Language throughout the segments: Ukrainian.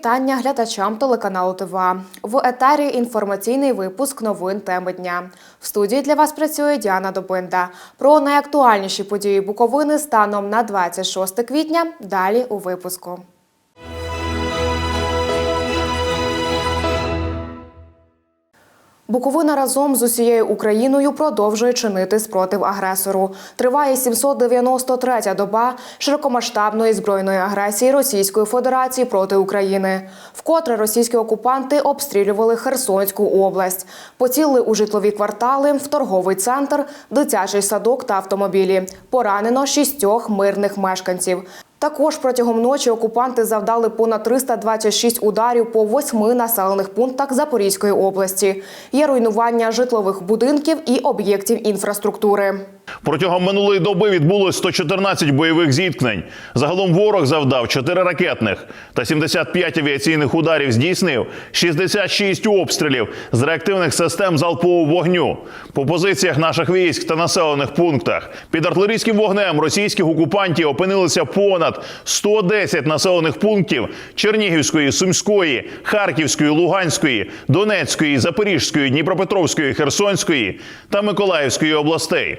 Вітання глядачам телеканалу ТВА. В етері інформаційний випуск новин теми дня. В студії для вас працює Діана Добинда. Про найактуальніші події Буковини станом на 26 квітня. Далі у випуску. Буковина разом з усією Україною продовжує чинити спротив агресору. Триває 793-я доба широкомасштабної збройної агресії Російської Федерації проти України. Вкотре російські окупанти обстрілювали Херсонську область, поцілили у житлові квартали, в торговий центр, дитячий садок та автомобілі. Поранено шістьох мирних мешканців. Також протягом ночі окупанти завдали понад 326 ударів по восьми населених пунктах Запорізької області. Є руйнування житлових будинків і об'єктів інфраструктури. Протягом минулої доби відбулось 114 бойових зіткнень. Загалом ворог завдав 4 ракетних та 75 авіаційних ударів здійснив 66 обстрілів з реактивних систем залпового вогню по позиціях наших військ та населених пунктах. Під артилерійським вогнем російських окупантів опинилися понад 110 населених пунктів Чернігівської, Сумської, Харківської, Луганської, Донецької, Запорізької, Дніпропетровської, Херсонської та Миколаївської областей.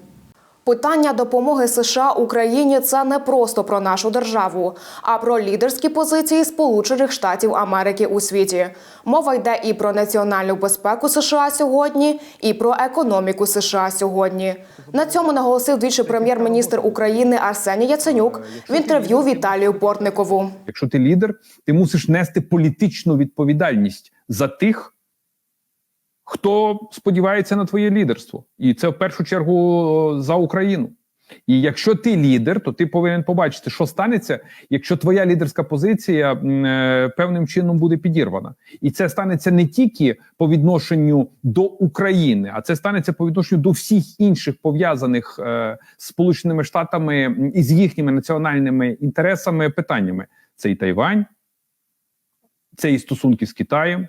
Питання допомоги США Україні це не просто про нашу державу, а про лідерські позиції Сполучених Штатів Америки у світі. Мова йде і про національну безпеку США сьогодні, і про економіку США сьогодні. На цьому наголосив двічі прем'єр-міністр України Арсеній Яценюк в інтерв'ю Віталію Бортникову. Якщо ти лідер, ти мусиш нести політичну відповідальність за тих, хто сподівається на твоє лідерство, і це в першу чергу за Україну. І якщо ти лідер, то ти повинен побачити, що станеться, якщо твоя лідерська позиція е, певним чином буде підірвана, і це станеться не тільки по відношенню до України, а це станеться по відношенню до всіх інших пов'язаних е, з Сполученими Штатами і з їхніми національними інтересами питаннями. Це і Тайвань, це і стосунки з Китаєм,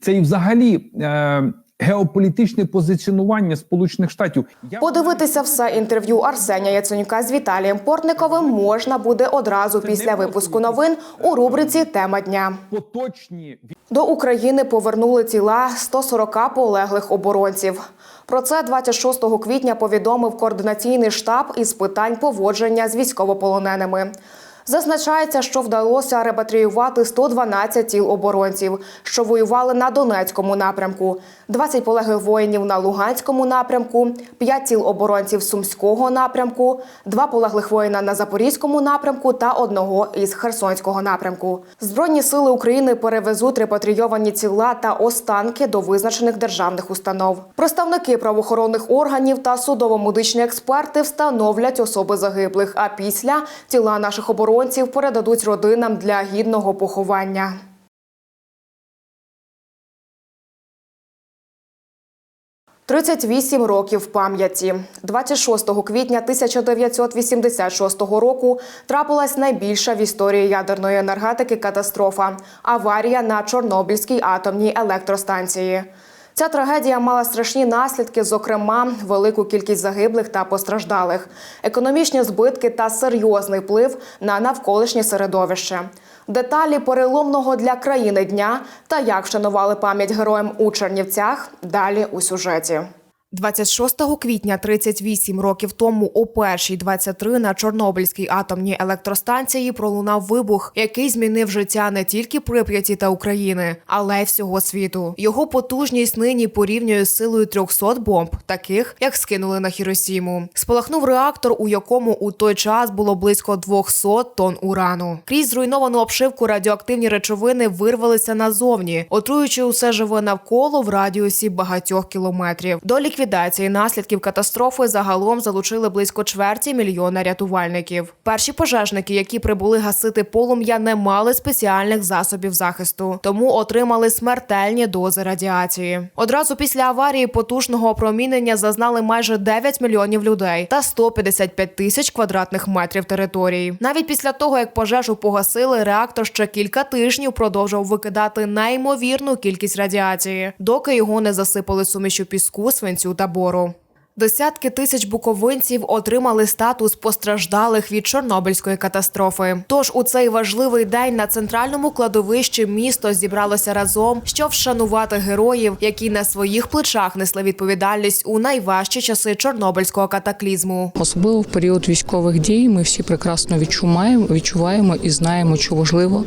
це і взагалі е, геополітичне позиціонування Сполучених Штатів. Я Подивитися все інтерв'ю Арсенія Яценюка з Віталієм Портниковим можна буде одразу після випуску новин у рубриці Тема дня. поточні До України повернули тіла 140 полеглих оборонців. Про це 26 квітня повідомив координаційний штаб із питань поводження з військовополоненими. Зазначається, що вдалося репатріювати 112 тіл оборонців, що воювали на Донецькому напрямку, 20 полеглих воїнів на Луганському напрямку, 5 тіл оборонців Сумського напрямку, 2 полеглих воїна на Запорізькому напрямку та одного із Херсонського напрямку. Збройні сили України перевезуть репатрійовані тіла та останки до визначених державних установ. Представники правоохоронних органів та судово-медичні експерти встановлять особи загиблих. А після тіла наших оборонців передадуть родинам для гідного поховання. Тридцять вісім років пам'яті. 26 квітня 1986 року трапилась найбільша в історії ядерної енергетики катастрофа аварія на Чорнобильській атомній електростанції. Ця трагедія мала страшні наслідки, зокрема, велику кількість загиблих та постраждалих, економічні збитки та серйозний вплив на навколишнє середовище. Деталі переломного для країни дня та як вшанували пам'ять героям у Чернівцях. Далі у сюжеті. 26 квітня 38 років тому о першій 23 на Чорнобильській атомній електростанції пролунав вибух, який змінив життя не тільки Прип'яті та України, але й всього світу. Його потужність нині порівнює з силою 300 бомб, таких як скинули на Хіросіму. Спалахнув реактор, у якому у той час було близько 200 тонн урану. Крізь зруйновану обшивку радіоактивні речовини вирвалися назовні, отруючи усе живе навколо в радіусі багатьох кілометрів. До ліквідації ліквідації наслідків катастрофи загалом залучили близько чверті мільйона рятувальників. Перші пожежники, які прибули гасити полум'я, не мали спеціальних засобів захисту, тому отримали смертельні дози радіації. Одразу після аварії потужного опромінення зазнали майже 9 мільйонів людей та 155 тисяч квадратних метрів території. Навіть після того, як пожежу погасили, реактор ще кілька тижнів продовжував викидати неймовірну кількість радіації, доки його не засипали сумішю піску, свинцю та бору. Десятки тисяч буковинців отримали статус постраждалих від Чорнобильської катастрофи. Тож у цей важливий день на центральному кладовищі місто зібралося разом, щоб вшанувати героїв, які на своїх плечах несли відповідальність у найважчі часи Чорнобильського катаклізму. Особливо в період військових дій ми всі прекрасно відчуваємо, відчуваємо і знаємо, що важливо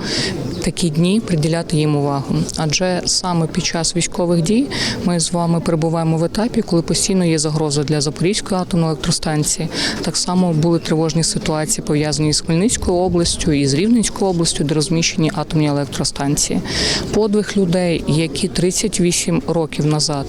такі дні приділяти їм увагу. Адже саме під час військових дій ми з вами перебуваємо в етапі, коли постійно є загроза для Запорізької атомної електростанції. Так само були тривожні ситуації пов'язані з Хмельницькою областю і з Рівненською областю, де розміщені атомні електростанції. Подвиг людей, які 38 років назад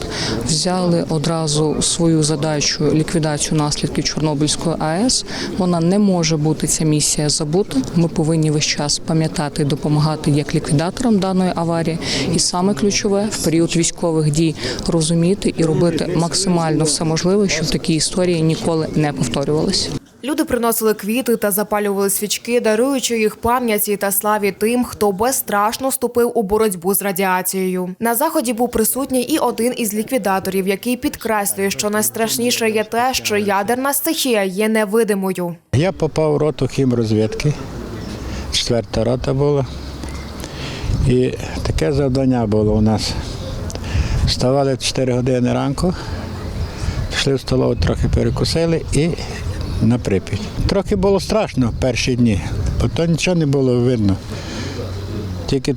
взяли одразу свою задачу ліквідацію наслідків Чорнобильської АЕС. Вона не може бути ця місія забута. Ми повинні весь час пам'ятати і допомагати як ліквідаторам даної аварії, і саме ключове в період військових дій розуміти і робити максимально все можливе, щоб такі історії ніколи не повторювалися. Люди приносили квіти та запалювали свічки, даруючи їх пам'яті та славі тим, хто безстрашно вступив у боротьбу з радіацією. На заході був присутній і один із ліквідаторів, який підкреслює, що найстрашніше є те, що ядерна стихія є невидимою. Я попав в роту хімрозвідки, четверта рота була. І таке завдання було у нас. Вставали в 4 години ранку, пішли в столову, трохи перекусили і на Прип'ять. Трохи було страшно перші дні, бо то нічого не було видно. Тільки,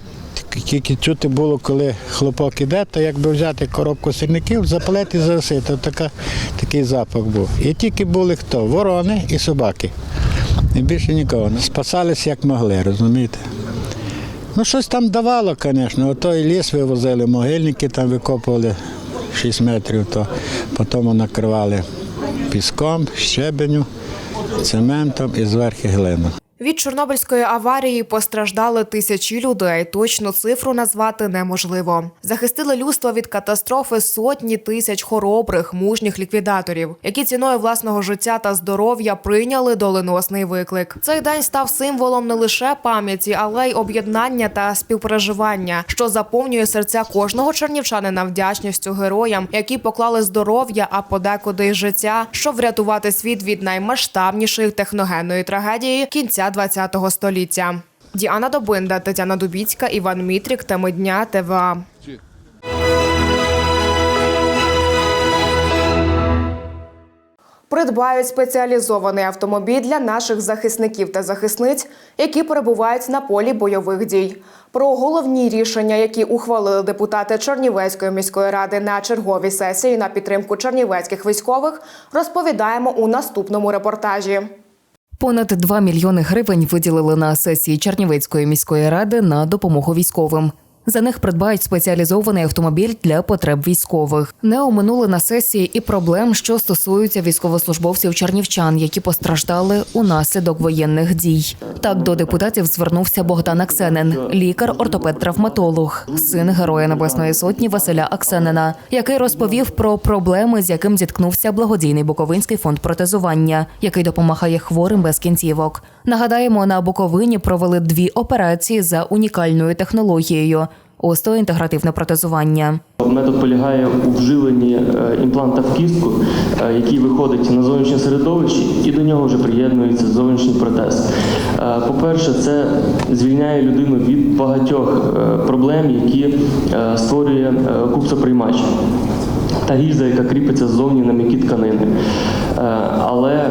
тільки чути було, коли хлопок іде, то якби взяти коробку сірників, запалити і засити. Така, такий запах був. І тільки були хто? Ворони і собаки. І більше нікого. Спасалися як могли, розумієте? Ну, щось там давало, звісно. Ото і ліс вивозили, могильники там викопували 6 метрів, то потім накривали піском, щебеню, цементом і зверху глину. Від Чорнобильської аварії постраждали тисячі людей. Точну цифру назвати неможливо. Захистили людство від катастрофи сотні тисяч хоробрих, мужніх ліквідаторів, які ціною власного життя та здоров'я прийняли доленосний виклик. Цей день став символом не лише пам'яті, але й об'єднання та співпереживання, що заповнює серця кожного чернівчанина вдячністю героям, які поклали здоров'я, а подекуди й життя, щоб врятувати світ від наймасштабнішої техногенної трагедії кінця ХХ століття. Діана Добинда, Тетяна Дубіцька, Іван Мітрік. Теми дня ТВА. Придбають спеціалізований автомобіль для наших захисників та захисниць, які перебувають на полі бойових дій. Про головні рішення, які ухвалили депутати Чернівецької міської ради на черговій сесії на підтримку чернівецьких військових, розповідаємо у наступному репортажі. Понад 2 мільйони гривень виділили на сесії Чернівецької міської ради на допомогу військовим. За них придбають спеціалізований автомобіль для потреб військових. Не оминули на сесії і проблем, що стосуються військовослужбовців чернівчан, які постраждали унаслідок воєнних дій. Так до депутатів звернувся Богдан Аксенин, лікар, ортопед-травматолог, син Героя Небесної Сотні Василя Аксенина, який розповів про проблеми, з яким зіткнувся благодійний Буковинський фонд протезування, який допомагає хворим без кінцівок. Нагадаємо, на Буковині провели дві операції за унікальною технологією остеоінтегративне протезування. Метод полягає у вживленні е, імпланта в кістку, е, який виходить на зовнішнє середовище, і до нього вже приєднується зовнішній протез. Е, По-перше, це звільняє людину від багатьох проблем, які створює купсоприймач та гільза, яка кріпиться ззовні на м'які тканини. Але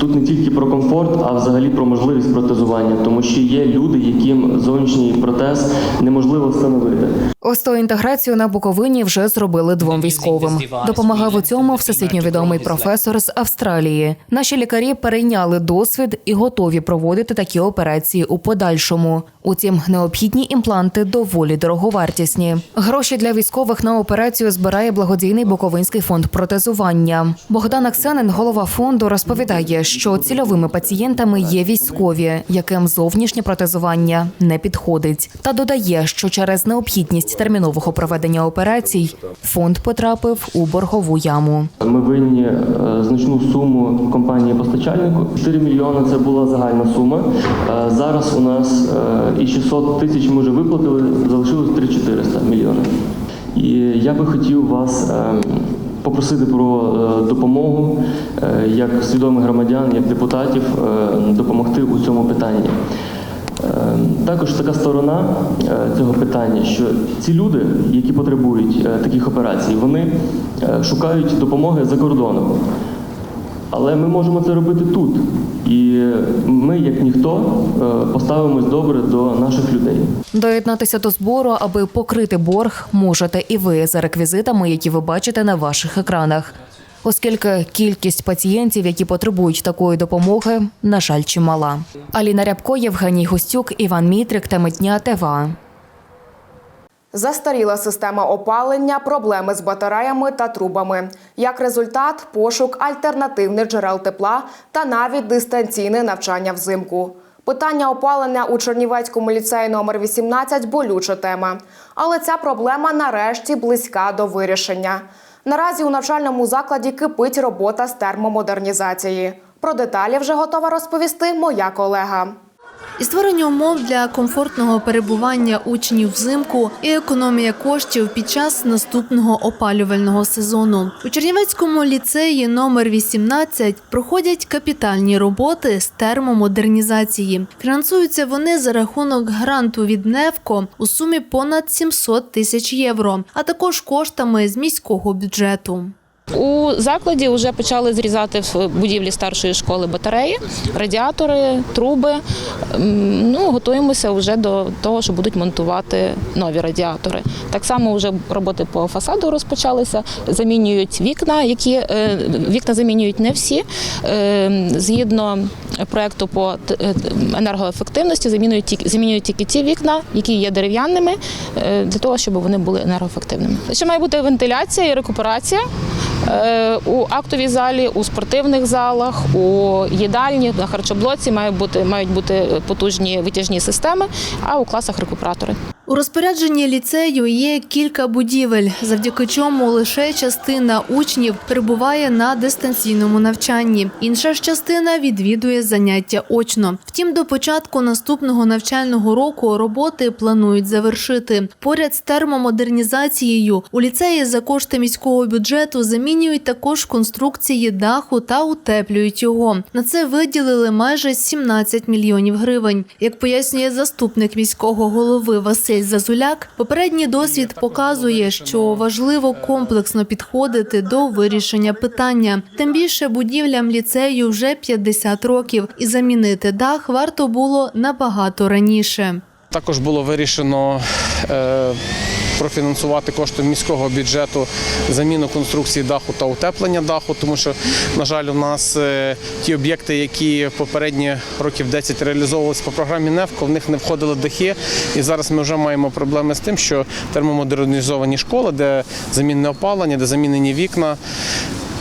тут не тільки про комфорт, а взагалі про можливість протезування, тому що є люди, яким зовнішній протез неможливо встановити. Остеоінтеграцію на Буковині вже зробили двом військовим. Допомагав у цьому всесвітньо відомий професор з Австралії. Наші лікарі перейняли досвід і готові проводити такі операції у подальшому. Утім, необхідні імпланти доволі дороговартісні. Гроші для військових на операцію збирає благодійний Буковинський фонд протезування. Богдан Аксенин, голова фонду, розповідає, що цільовими пацієнтами є військові, яким зовнішнє протезування не підходить, та додає, що через необхідність термінового проведення операцій фонд потрапив у боргову яму. Ми винні е, значну суму компанії постачальнику. 4 мільйони це була загальна сума. Е, Зараз у нас е, і 600 тисяч ми вже виплатили, залишилось 3-400 мільйонів. І я би хотів вас е, попросити про е, допомогу е, як свідомих громадян, як депутатів е, допомогти у цьому питанні. Також така сторона цього питання, що ці люди, які потребують таких операцій, вони шукають допомоги за кордоном. Але ми можемо це робити тут. І ми, як ніхто, е, поставимось добре до наших людей. Доєднатися до збору, аби покрити борг, можете і ви за реквізитами, які ви бачите на ваших екранах. Оскільки кількість пацієнтів, які потребують такої допомоги, на жаль, чимала. Аліна Рябко, Євгеній Гостюк, Іван Мітрик та Митня ТВА. Застаріла система опалення, проблеми з батареями та трубами. Як результат, пошук альтернативних джерел тепла та навіть дистанційне навчання взимку. Питання опалення у Чернівецькому ліцеї номер 18 – болюча тема. Але ця проблема нарешті близька до вирішення. Наразі у навчальному закладі кипить робота з термомодернізації. Про деталі вже готова розповісти моя колега. І створення умов для комфортного перебування учнів взимку і економія коштів під час наступного опалювального сезону. У Чернівецькому ліцеї номер 18 проходять капітальні роботи з термомодернізації. Фінансуються вони за рахунок гранту від НЕВКО у сумі понад 700 тисяч євро, а також коштами з міського бюджету. У закладі вже почали зрізати в будівлі старшої школи батареї, радіатори, труби. Ну, готуємося вже до того, що будуть монтувати нові радіатори. Так само вже роботи по фасаду розпочалися. Замінюють вікна, які е, вікна замінюють не всі. Е, Згідно проекту по е, енергоефективності, замінюють тільки замінюють тільки ті вікна, які є дерев'яними, для того, щоб вони були енергоефективними. Ще має бути вентиляція і рекуперація. Е, У актовій залі, у спортивних залах, у їдальні, на харчоблоці мають бути, мають бути потужні витяжні системи, а у класах рекуператори. У розпорядженні ліцею є кілька будівель, завдяки чому лише частина учнів перебуває на дистанційному навчанні. Інша ж частина відвідує заняття очно. Втім, до початку наступного навчального року роботи планують завершити. Поряд з термомодернізацією у ліцеї за кошти міського бюджету замінюють також конструкції даху та утеплюють його. На це виділили майже 17 мільйонів гривень. Як пояснює заступник міського голови Василь Зазуляк, попередній досвід показує, що важливо комплексно підходити до вирішення питання. Тим більше будівлям ліцею вже 50 років, і замінити дах варто було набагато раніше. Також було вирішено е, профінансувати коштом міського бюджету заміну конструкції даху та утеплення даху, тому що, на жаль, у нас е, ті об'єкти, які попередні років 10 реалізовувалися по програмі НЕФКО, в них не входили дахи. І зараз ми вже маємо проблеми з тим, що термомодернізовані школи, де замінне опалення, де замінені вікна.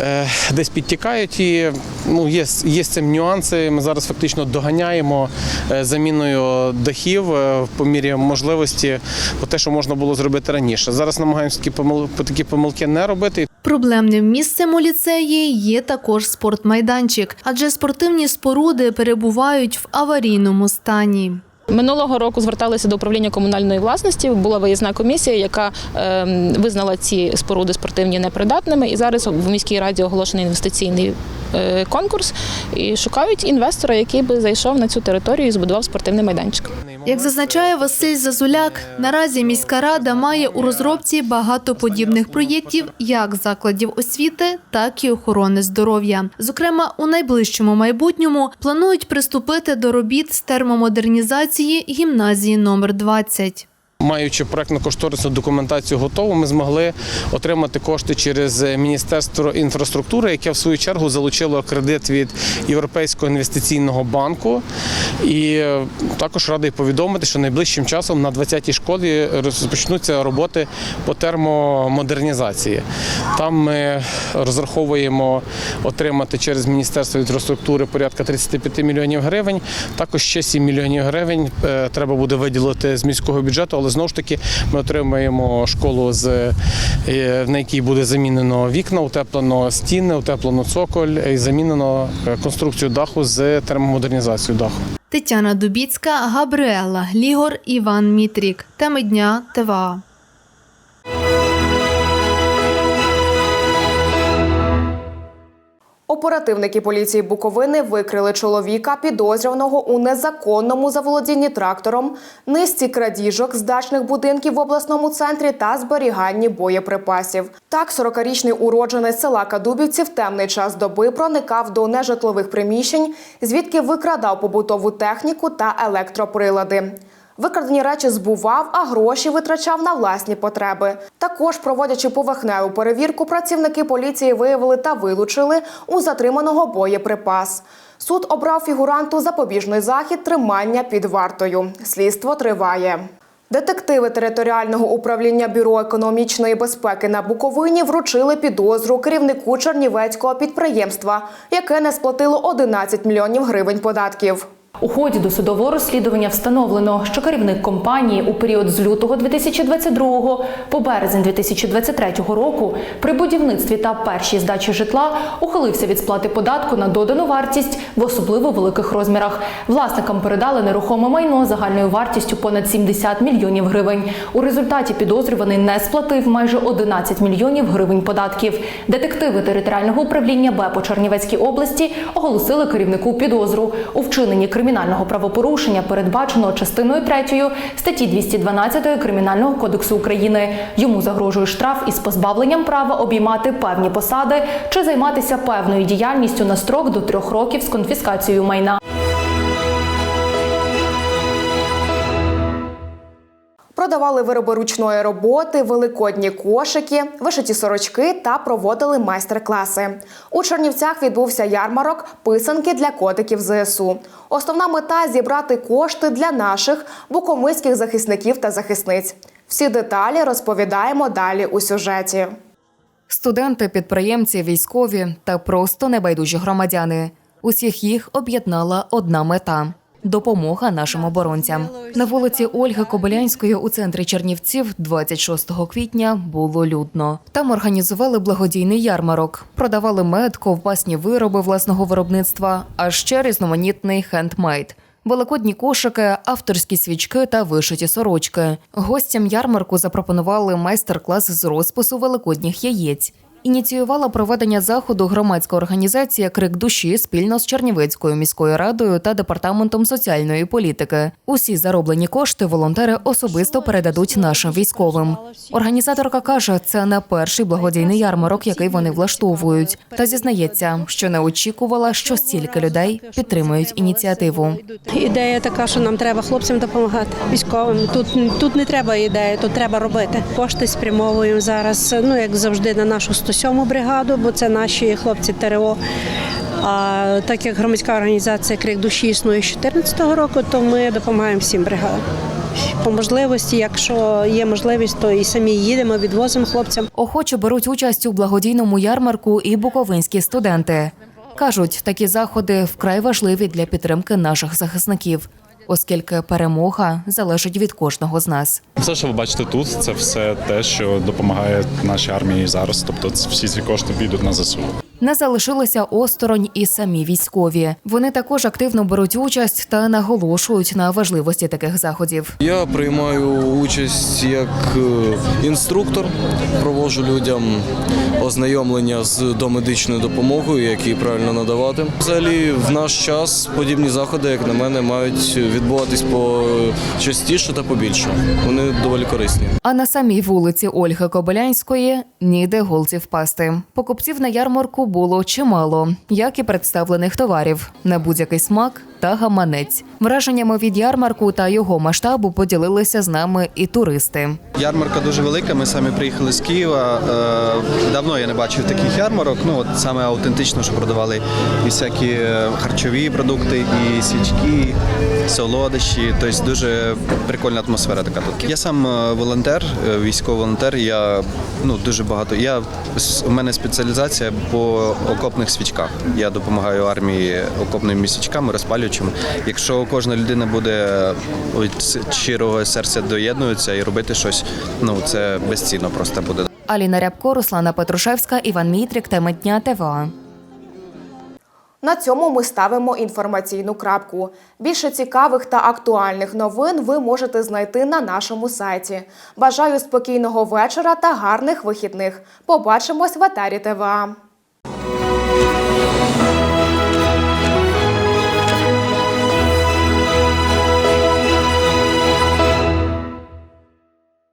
Е, Десь підтікають і ну, є, є цим нюанси. Ми зараз фактично доганяємо е, заміною дахів е, по мірі можливості, по те, що можна було зробити раніше. Зараз намагаємося такі помилки, такі помилки не робити. Проблемним місцем у ліцеї є також спортмайданчик, адже спортивні споруди перебувають в аварійному стані. Минулого року зверталися до управління комунальної власності. Була виїзна комісія, яка е, визнала ці споруди спортивні непридатними. І зараз в міській раді оголошений інвестиційний е, конкурс і шукають інвестора, який би зайшов на цю територію і збудував спортивний майданчик. Як зазначає Василь Зазуляк, наразі міська рада має у розробці багато подібних проєктів як закладів освіти, так і охорони здоров'я. Зокрема, у найближчому майбутньому планують приступити до робіт з термомодернізації гімназії номер 20. Маючи проектно-кошторисну документацію готову, ми змогли отримати кошти через Міністерство інфраструктури, яке в свою чергу залучило кредит від Європейського інвестиційного банку. І е, також радий повідомити, що найближчим часом на 20-й школі розпочнуться роботи по термомодернізації. Там ми розраховуємо отримати через Міністерство інфраструктури порядка 35 мільйонів гривень. Також ще 7 мільйонів гривень е, треба буде виділити з міського бюджету, але знову ж таки ми отримаємо школу, з, е, на якій буде замінено вікна, утеплено стіни, утеплено цоколь і замінено е, конструкцію даху з термомодернізацією даху. Тетяна Дубіцька, Габріела Глігор, Іван Мітрік. Теми дня ТВА. Оперативники поліції Буковини викрили чоловіка, підозрюваного у незаконному заволодінні трактором, низці крадіжок з дачних будинків в обласному центрі та зберіганні боєприпасів. Так, 40-річний уродженець села Кадубівці в темний час доби проникав до нежитлових приміщень, звідки викрадав побутову техніку та електроприлади. Викрадені речі збував, а гроші витрачав на власні потреби. Також, проводячи поверхневу перевірку, працівники поліції виявили та вилучили у затриманого боєприпас. Суд обрав фігуранту запобіжний захід тримання під вартою. Слідство триває. Детективи територіального управління бюро економічної безпеки на Буковині вручили підозру керівнику чернівецького підприємства, яке не сплатило 11 мільйонів гривень податків. У ході досудового розслідування встановлено, що керівник компанії у період з лютого 2022 по березень 2023 року при будівництві та першій здачі житла ухилився від сплати податку на додану вартість в особливо великих розмірах. Власникам передали нерухоме майно загальною вартістю понад 70 мільйонів гривень. У результаті підозрюваний не сплатив майже 11 мільйонів гривень податків. Детективи територіального управління БЕП у Чернівецькій області оголосили керівнику підозру у вчиненні кримінального правопорушення, передбаченого частиною 3 статті 212 Кримінального кодексу України. Йому загрожує штраф із позбавленням права обіймати певні посади чи займатися певною діяльністю на строк до трьох років з конфіскацією майна. Продавали вироби ручної роботи, великодні кошики, вишиті сорочки та проводили майстер-класи. У Чернівцях відбувся ярмарок писанки для котиків ЗСУ. Основна мета зібрати кошти для наших буковинських захисників та захисниць. Всі деталі розповідаємо далі у сюжеті. Студенти, підприємці, військові та просто небайдужі громадяни. Усіх їх об'єднала одна мета. Допомога нашим оборонцям на вулиці Ольги Кобилянської у центрі Чернівців 26 квітня було людно. Там організували благодійний ярмарок, продавали мед, ковбасні вироби власного виробництва, а ще різноманітний хендмейд. Великодні кошики, авторські свічки та вишиті сорочки. Гостям ярмарку запропонували майстер-клас з розпису великодніх яєць. Ініціювала проведення заходу громадська організація Крик душі спільно з Чернівецькою міською радою та департаментом соціальної політики. Усі зароблені кошти волонтери особисто передадуть нашим військовим. Організаторка каже, це не перший благодійний ярмарок, який вони влаштовують, та зізнається, що не очікувала, що стільки людей підтримують ініціативу. Ідея така, що нам треба хлопцям допомагати військовим. Тут тут не треба ідеї, тут треба робити. Кошти спрямовуємо зараз. Ну як завжди, на нашу 107-му бригаду, бо це наші хлопці ТРО. А так як громадська організація Крик душі існує з 2014 року, то ми допомагаємо всім бригадам. По можливості, якщо є можливість, то і самі їдемо, відвозимо хлопцям. Охоче беруть участь у благодійному ярмарку і буковинські студенти. Кажуть, такі заходи вкрай важливі для підтримки наших захисників, оскільки перемога залежить від кожного з нас. Все, що ви бачите тут, це все те, що допомагає нашій армії зараз. Тобто, всі ці кошти підуть на ЗСУ. Не залишилися осторонь і самі військові. Вони також активно беруть участь та наголошують на важливості таких заходів. Я приймаю участь як е, інструктор, проводжу людям ознайомлення з домедичною допомогою, як її правильно надавати. Взагалі, в наш час подібні заходи, як на мене, мають відбуватись почастіше та побільше. Вони доволі корисні. А на самій вулиці Ольги Кобилянської ніде голці впасти. Покупців на ярмарку було чимало, як і представлених товарів. На будь-який смак та гаманець. Враженнями від ярмарку та його масштабу поділилися з нами і туристи. Ярмарка дуже велика. Ми самі приїхали з Києва. Е, Давно я не бачив таких ярмарок. Ну от саме аутентично, що продавали і всякі е, харчові продукти, і свічки, солодощі. Тобто дуже прикольна атмосфера така тут. Я сам е, волонтер, військовий волонтер. Я ну дуже багато. Я у мене спеціалізація по окопних свічках. Я допомагаю армії окопними свічками, розпалюючими. Якщо кожна людина буде від щирого серця доєднується і робити щось, ну це безцінно просто буде. Аліна Рябко, Руслана Петрушевська, Іван Мітрик, теми дня ТВА. На цьому ми ставимо інформаційну крапку. Більше цікавих та актуальних новин ви можете знайти на нашому сайті. Бажаю спокійного вечора та гарних вихідних. Побачимось в етері ТВА.